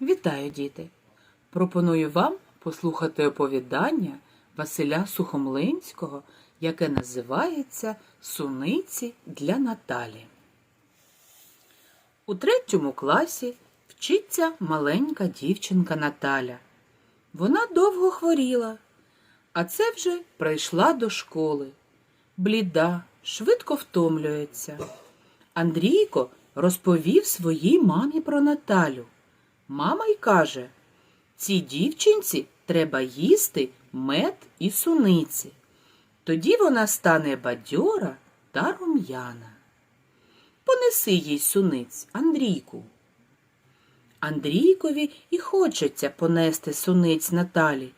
Вітаю, діти! Пропоную вам послухати оповідання Василя Сухомлинського, яке називається Суниці для Наталі. У третьому класі вчиться маленька дівчинка Наталя. Вона довго хворіла, а це вже прийшла до школи. Бліда, швидко втомлюється. Андрійко розповів своїй мамі про Наталю. Мама й каже, цій дівчинці треба їсти мед і суниці. Тоді вона стане бадьора та рум'яна. Понеси їй суниць, Андрійку. Андрійкові і хочеться понести суниць Наталі,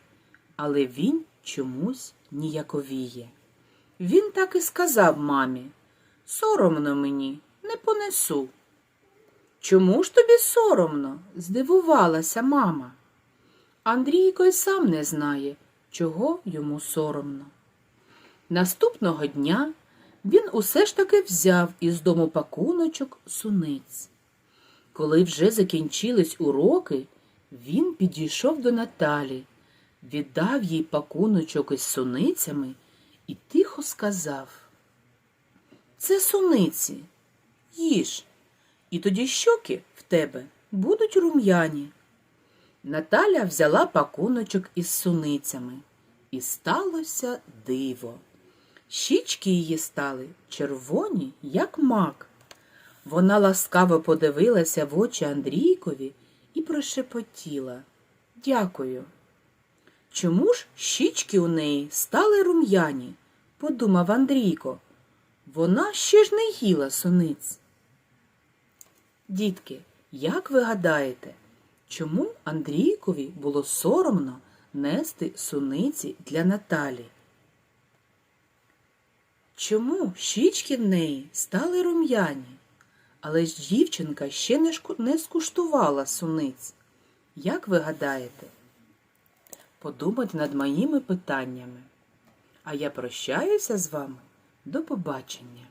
але він чомусь ніяковіє. Він так і сказав мамі Соромно мені, не понесу. Чому ж тобі соромно? здивувалася мама. Андрійко й сам не знає, чого йому соромно. Наступного дня він усе ж таки взяв із дому пакуночок суниць. Коли вже закінчились уроки, він підійшов до Наталі, віддав їй пакуночок із суницями і тихо сказав Це суниці, їж, і тоді щоки в тебе будуть рум'яні. Наталя взяла пакуночок із суницями, і сталося диво. Щічки її стали червоні, як мак. Вона ласкаво подивилася в очі Андрійкові і прошепотіла Дякую. Чому ж щічки у неї стали рум'яні? подумав Андрійко. Вона ще ж не їла суниць. Дітки, як ви гадаєте, чому Андрійкові було соромно нести суниці для Наталі? Чому щічки в неї стали рум'яні? Але ж дівчинка ще не, шку... не скуштувала суниць. Як ви гадаєте? Подумайте над моїми питаннями. А я прощаюся з вами. До побачення.